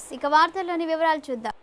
TV ఇక వార్తల్లోని వివరాలు చూద్దాం.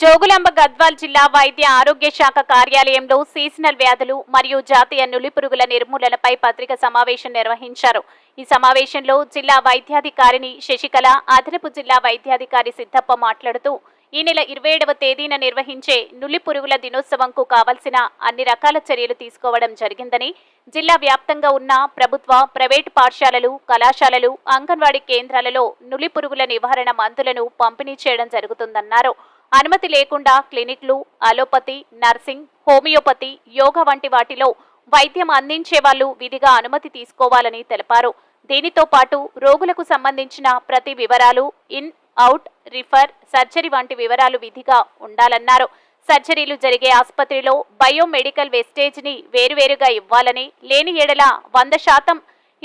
జోగులాంబ గద్వాల్ జిల్లా వైద్య ఆరోగ్య శాఖ కార్యాలయంలో సీజనల్ వ్యాధులు మరియు జాతీయ నులి పురుగుల నిర్మూలనపై పత్రిక సమావేశం నిర్వహించారు. ఈ సమావేశంలో జిల్లా వైద్యాధికారిని శశికళ అదనపు జిల్లా వైద్యాధికారి సిద్ధప్ప మాట్లాడుతూ ఈ నెల ఇరవై ఏడవ తేదీన నిర్వహించే నులి పురుగుల దినోత్సవంకు కావలసిన అన్ని రకాల చర్యలు తీసుకోవడం జరిగిందని జిల్లా వ్యాప్తంగా ఉన్న ప్రభుత్వ ప్రైవేటు పాఠశాలలు కళాశాలలు అంగన్వాడీ కేంద్రాలలో నులి పురుగుల నివారణ మందులను పంపిణీ చేయడం జరుగుతుందన్నారు. అనుమతి లేకుండా క్లినిక్లు అలోపతి నర్సింగ్ హోమియోపతి యోగా వంటి వాటిలో వైద్యం అందించే వాళ్ళు విధిగా అనుమతి తీసుకోవాలని తెలిపారు. దీనితో పాటు రోగులకు సంబంధించిన ప్రతి వివరాలు ఇన్ అవుట్ రిఫర్ సర్జరీ వంటి వివరాలు విధిగా ఉండాలన్నారు. సర్జరీలు జరిగే ఆసుపత్రిలో బయోమెడికల్ వెస్టేజ్ని వేరువేరుగా ఇవ్వాలని లేని ఎడల వంద శాతం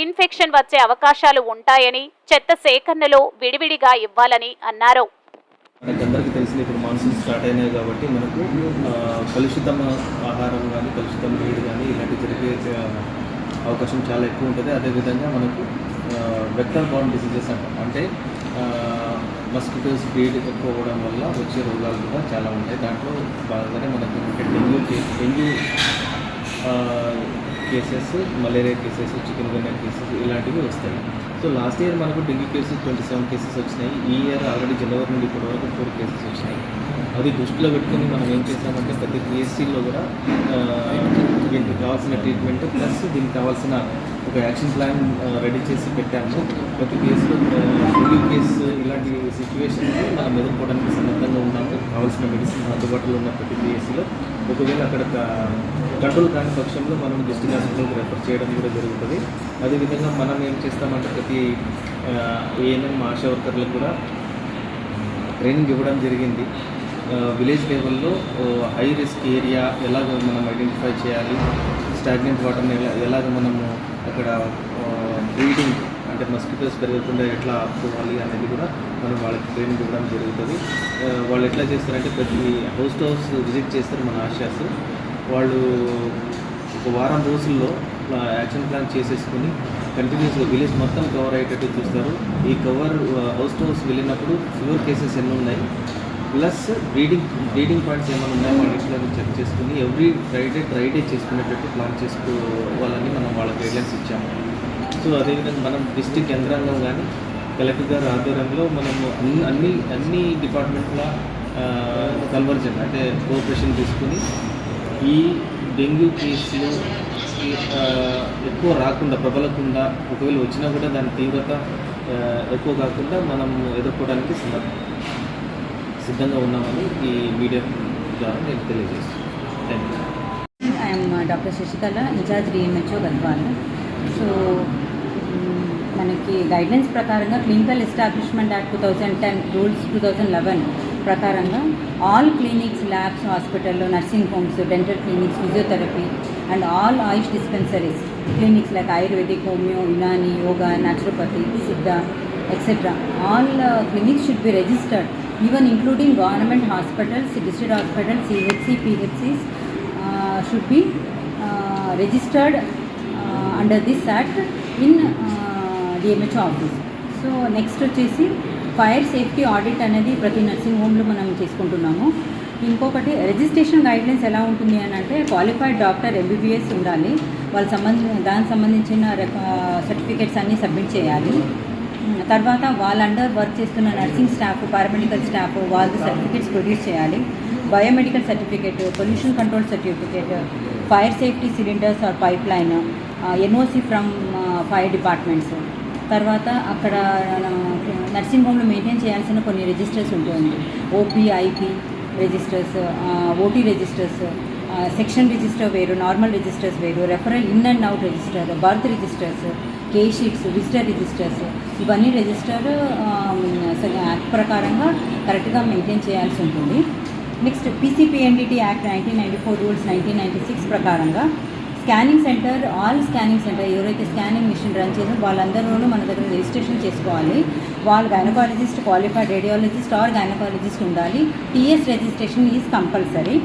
ఇన్ఫెక్షన్ వచ్చే అవకాశాలు ఉంటాయని చెత్త సేకరణలో విడివిడిగా ఇవ్వాలని అన్నారు. మనకందరికీ తెలిసిన ఇప్పుడు మాన్సూన్ స్టార్ట్ అయినాయి కాబట్టి మనకు కలుషితం ఆహారం కానీ కలుషితం నీరు కానీ ఇలాంటివి జరిగే అవకాశం చాలా ఎక్కువ ఉంటుంది. అదేవిధంగా మనకు వెక్టర్ బాండ్ డిసీజెస్ అంటాం. అంటే మస్కిటోస్ బ్రీడ్ ఎక్కువ అవ్వడం వల్ల వచ్చే రోగాలు కూడా చాలా ఉంటాయి. దాంట్లో బాగానే మనకు dengue dengue cases malaria cases chikungunya cases ఇలాంటివి వస్తాయి. సో లాస్ట్ ఇయర్ మనకు dengue cases twenty seven cases వచ్చినాయి. ఈ ఇయర్ ఆల్రెడీ జనవరి నుండి ఇప్పటి వరకు ఫోర్ కేసెస్ వచ్చినాయి. అది దృష్టిలో పెట్టుకుని మనం ఏం చేసామంటే ప్రతి పిఎస్సీలో కూడా దీనికి కావాల్సిన ట్రీట్మెంట్ ప్లస్ దీనికి కావాల్సిన ఒక యాక్షన్ ప్లాన్ రెడీ చేసి పెట్టాము. ప్రతి కేసులో uh, డెంగ్యూ కేసు ఇలాంటి సిచ్యువేషన్ మనం ఎదుర్కోవడానికి సన్నద్ధంగా ఉన్నాము కావాల్సిన మెడిసిన్ అందుబాటులో ఉన్న ప్రతి కేసులో. ఒకవేళ అక్కడ uh, కంట్రోల్ కాని పక్షంలో మనం డిస్ట్రిక్ట్ హాస్పిటల్కి రెఫర్ చేయడం కూడా జరుగుతుంది. అదేవిధంగా మనం ఏం చేస్తామంటే ప్రతి uh, ఏఎన్ఎం ఆశా వర్కర్లకు కూడా um, ట్రైనింగ్ ఇవ్వడం జరిగింది. విలేజ్ లెవెల్లో హై రిస్క్ ఏరియా ఎలాగ మనం ఐడెంటిఫై చేయాలి. స్టాగ్నెంట్ వాటర్ని ఎలా ఎలాగ మనము అక్కడ బ్రీడింగ్ అంటే మస్కిటోస్ పెరగకుండా ఎట్లా ఆపుకోవాలి అనేది కూడా మనం వాళ్ళకి ట్రైనింగ్ ఇవ్వడం జరుగుతుంది. వాళ్ళు ఎట్లా చేస్తారంటే ప్రతి హౌస్ టు హౌస్ విజిట్ చేస్తారు మన ఆశాస్ వాళ్ళు ఒక వారం రోజుల్లో యాక్షన్ ప్లాన్ చేసేసుకుని కంటిన్యూస్గా విలేజ్ మొత్తం కవర్ అయ్యేటట్టు చూస్తారు. ఈ కవర్ హౌస్ టు హౌస్ వెళ్ళినప్పుడు ఫీవర్ కేసెస్ ఎన్ని ఉన్నాయి. ప్లస్ బ్రీడింగ్ బ్రీడింగ్ పాయింట్స్ ఏమైనా ఉన్నాయో వాళ్ళ ఇంట్లో చెక్ చేసుకుని ఎవ్రీ ఫ్రైడే ఫ్రైడే చేసుకునేటట్టు ప్లాన్ చేసుకోవాలని మనం వాళ్ళ గైడ్లైన్స్ ఇచ్చాము. సో అదేవిధంగా మనం డిస్టిక్ యంత్రాంగం కానీ కలెక్టర్ గారి ఆధ్వర్యంలో మనము అన్ని అన్ని అన్ని డిపార్ట్మెంట్ల కన్వర్జన్ అంటే కోఆపరేషన్ తీసుకుని ఈ డెంగ్యూ కేసులు ఎక్కువ రాకుండా ప్రబలకుండా ఒకవేళ వచ్చినా కూడా దాని తీవ్రత ఎక్కువ కాకుండా మనం ఎదుర్కోవడానికి సిద్ధం. సిద్ధంగా ఉన్నామని ఈ మీడియా ద్వారా నేను తెలియజేస్తాను thank you I'm doctor Sasikala in charge DMHO Gadwal so మనకి గైడ్లైన్స్ ప్రకారంగా clinical establishment act two thousand ten rules two thousand eleven ప్రకారంగా ఆల్ క్లినిక్స్ ల్యాబ్స్ హాస్పిటల్లో nursing homes dental clinics physiotherapy and all AYUSH dispensaries clinics like ayurvedic homeo Unani yoga naturopathy Siddha etcetera all clinics should be registered even including government hospitals district hospital CHC PHCs uh, should be uh, registered uh, under this act in uh, office. So next వచ్చేసి fire safety audit అనేది ప్రతి nursing హోమ్లో మనం చేసుకుంటున్నాము. ఇంకొకటి registration guidelines ఎలా ఉంటుంది అని అంటే క్వాలిఫైడ్ డాక్టర్ ఎంబీబీఎస్ ఉండాలి. వాళ్ళ సంబంధించి దానికి సంబంధించిన సర్టిఫికేట్స్ అన్నీ సబ్మిట్ చేయాలి. తర్వాత వాళ్ళ అండర్ వర్క్ చేస్తున్న నర్సింగ్ స్టాఫ్ పారామెడికల్ స్టాఫ్ వాళ్ళ సర్టిఫికేట్స్ ప్రొడ్యూస్ చేయాలి. Biomedical certificate pollution control certificate fire safety cylinders or pipe line NOC from fire departments తర్వాత అక్కడ నర్సింగ్ హోమ్లో మెయింటైన్ చేయాల్సిన కొన్ని రిజిస్టర్స్ ఉంటుంది OP IP registers OT registers section register వేరు normal registers వేరు referral in and out register birth registers case sheets visitor registers ఇవన్నీ register act ప్రకారంగా కరెక్ట్గా మెయింటైన్ చేయాల్సి ఉంటుంది. Next PCPNDT act nineteen ninety four rules nineteen ninety six ప్రకారంగా scanning center all scanning center ఎవరైతే scanning machine run చేసో వాళ్ళందరూ మన దగ్గర రిజిస్ట్రేషన్ చేసుకోవాలి. వాళ్ళు gynaecologist qualified radiologist or gynaecologist ఉండాలి. TS registration is compulsory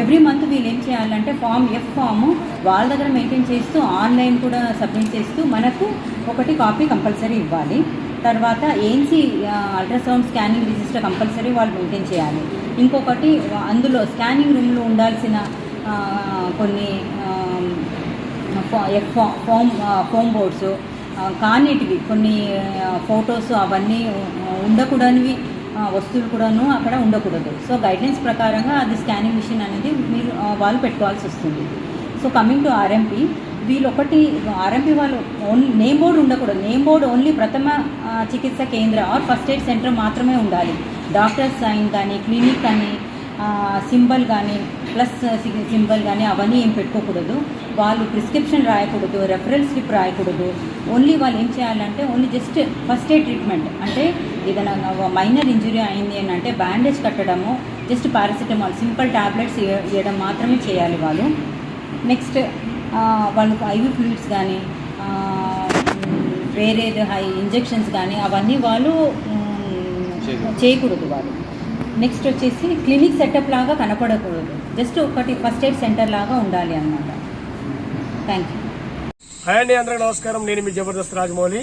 every month వీళ్ళు ఏం చేయాలంటే ఫామ్ ఎఫ్ ఫామ్ వాళ్ళ దగ్గర మెయింటైన్ చేస్తూ ఆన్లైన్ కూడా సబ్మిట్ చేస్తూ మనకు ఒకటి కాపీ కంపల్సరీ ఇవ్వాలి. తర్వాత ANC ultrasound scanning register compulsory వాళ్ళు మెయింటైన్ చేయాలి. ఇంకొకటి అందులో స్కానింగ్ రూమ్లో ఉండాల్సిన కొన్ని ఎఫ్ ఫోమ్ ఫోమ్ బోర్డ్స్ కానిటివి కొన్ని ఫొటోస్ అవన్నీ ఉండకూడనివి వస్తువులు కూడాను అక్కడ ఉండకూడదు. సో గైడ్లైన్స్ ప్రకారంగా అది స్కానింగ్ మిషన్ అనేది మీరు వాళ్ళు పెట్టుకోవాల్సి వస్తుంది. సో కమింగ్ టు ఆర్ఎంపీ వీళ్ళు ఒకటి ఆర్ఎంపీ వాళ్ళు ఓన్లీ నేమ్ బోర్డు ఉండకూడదు. నేమ్ బోర్డు ఓన్లీ ప్రథమ చికిత్స కేంద్ర ఆర్ ఫస్ట్ ఎయిడ్ సెంటర్ మాత్రమే ఉండాలి. డాక్టర్ సైన్ కానీ క్లినిక్ కానీ సింబల్ కానీ ప్లస్ సింబల్ కానీ అవన్నీ ఏం పెట్టుకోకూడదు. వాళ్ళు ప్రిస్క్రిప్షన్ రాయకూడదు రెఫరెన్స్ స్లిప్ రాయకూడదు. ఓన్లీ వాళ్ళు ఏం చేయాలంటే only just first aid treatment అంటే ఏదైనా మైనర్ ఇంజురీ అయింది అని అంటే బ్యాండేజ్ కట్టడము జస్ట్ పారాసిటమాల్ సింపుల్ టాబ్లెట్స్ ఇవ్వడం మాత్రమే చేయాలి వాళ్ళు. నెక్స్ట్ వాళ్ళు ఐవి ఫ్లూయిడ్స్ కానీ వేరే హై ఇంజెక్షన్స్ కానీ అవన్నీ వాళ్ళు. చేయకూడదు. వాళ్ళు. నెక్స్ట్ వచ్చేసి క్లినిక్ సెటప్ లాగా కనపడకూడదు. జస్ట్ ఒకటి ఫస్ట్ ఎయిడ్ సెంటర్ లాగా ఉండాలి అన్నమాట. థ్యాంక్ యూ హాయ్ అండి అందరికీ నమస్కారం. నేను మీ జబర్దస్త్ రాజమౌళి.